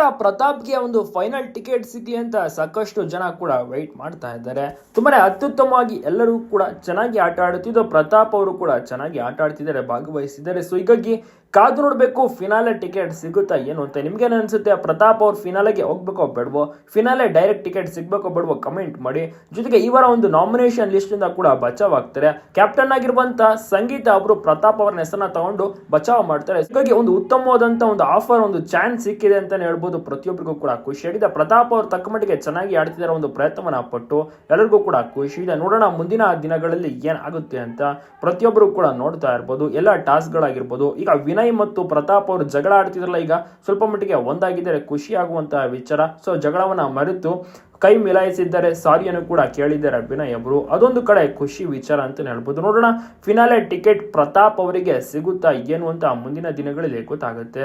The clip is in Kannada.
ವಾರ ಪ್ರತಾಪ್ಗೆ ಒಂದು ಫೈನಲ್ ಟಿಕೆಟ್ ಸಿಗಲಿ ಅಂತ ಸಾಕಷ್ಟು ಜನ ಕೂಡ ವೆಯ್ಟ್ ಮಾಡ್ತಾ ಇದ್ದಾರೆ. ತುಂಬಾನೇ ಅತ್ಯುತ್ತಮವಾಗಿ ಎಲ್ಲರೂ ಕೂಡ ಚೆನ್ನಾಗಿ ಆಟ ಆಡುತ್ತಿದ್ದು ಪ್ರತಾಪ್ ಅವರು ಕೂಡ ಚೆನ್ನಾಗಿ ಆಟ ಆಡ್ತಿದ್ದಾರೆ, ಭಾಗವಹಿಸಿದ್ದಾರೆ. ಸೊ ಹೀಗಾಗಿ ಕಾದು ನೋಡಬೇಕು ಫಿನಾಲೆ ಟಿಕೆಟ್ ಸಿಗುತ್ತಾ ಏನು ಅಂತ ನಿಮ್ಗೇನು ಅನ್ಸುತ್ತೆ? ಪ್ರತಾಪ್ ಅವ್ರು ಫಿನಾಲೆಗೆ ಹೋಗ್ಬೇಕೋ ಬೇಡವೋ? ಫಿನಾಲೆ ಡೈರೆಕ್ಟ್ ಟಿಕೆಟ್ ಸಿಗಬೇಕೋ ಬೇಡವೋ ಕಮೆಂಟ್ ಮಾಡಿ. ಜೊತೆಗೆ ಈ ವಾರ ಒಂದು ನಾಮಿನೇಷನ್ ಲಿಸ್ಟ್ ಇಂದ ಕೂಡ ಬಚಾವ್ ಆಗ್ತಾರೆ ಕ್ಯಾಪ್ಟನ್ ಆಗಿರುವಂತ ಸಂಗೀತ ಅವರು ಪ್ರತಾಪ್ ಅವರ ಹೆಸರನ್ನ ತಗೊಂಡು ಬಚಾವ್ ಮಾಡ್ತಾರೆ. ಹಾಗಾಗಿ ಒಂದು ಉತ್ತಮವಾದಂತ ಒಂದು ಆಫರ್ ಒಂದು ಚಾನ್ಸ್ ಸಿಕ್ಕಿದೆ ಅಂತಲೇ ಹೇಳ್ಬೋದು. ಪ್ರತಿಯೊಬ್ಬರಿಗೂ ಕೂಡ ಖುಷಿಯಾಗಿದೆ ಪ್ರತಾಪ್ ಅವರು ತಕ್ಕ ಮಟ್ಟಿಗೆ ಚೆನ್ನಾಗಿ ಆಡ್ತಿದ್ದಾರೆ ಒಂದು ಪ್ರಯತ್ನವನ್ನ ಪಟ್ಟು ಎಲ್ಲರಿಗೂ ಕೂಡ ಖುಷಿ ಇದೆ. ನೋಡೋಣ ಮುಂದಿನ ದಿನಗಳಲ್ಲಿ ಏನಾಗುತ್ತೆ ಅಂತ ಪ್ರತಿಯೊಬ್ಬರು ಕೂಡ ನೋಡ್ತಾ ಇರ್ಬೋದು. ಎಲ್ಲ ಟಾಸ್ಕ್ಗಳಾಗಿರ್ಬೋದು ಈಗ ವಿನಯ್ ಮತ್ತು ಪ್ರತಾಪ್ ಅವರು ಜಗಳ ಆಡ್ತಿದ್ರಲ್ಲ, ಈಗ ಸ್ವಲ್ಪ ಮಟ್ಟಿಗೆ ಒಂದಾಗಿದ್ದರೆ ಖುಷಿ ಆಗುವಂತಹ ವಿಚಾರ. ಸೊ ಜಗಳವನ್ನ ಮರೆತು ಕೈ ಮಿಲಾಯಿಸಿದ್ದಾರೆ ಸಾರಿಯನ್ನು ಕೂಡ ಕೇಳಿದ್ದಾರೆ ಅಭಿನಯ್ ಅವರು ಅದೊಂದು ಕಡೆ ಖುಷಿ ವಿಚಾರ ಅಂತ ಹೇಳ್ಬೋದು. ನೋಡೋಣ ಫಿನಾಲೆ ಟಿಕೆಟ್ ಪ್ರತಾಪ್ ಅವರಿಗೆ ಸಿಗುತ್ತಾ ಏನು ಅಂತ ಮುಂದಿನ ದಿನಗಳಲ್ಲಿ ಗೊತ್ತಾಗುತ್ತೆ.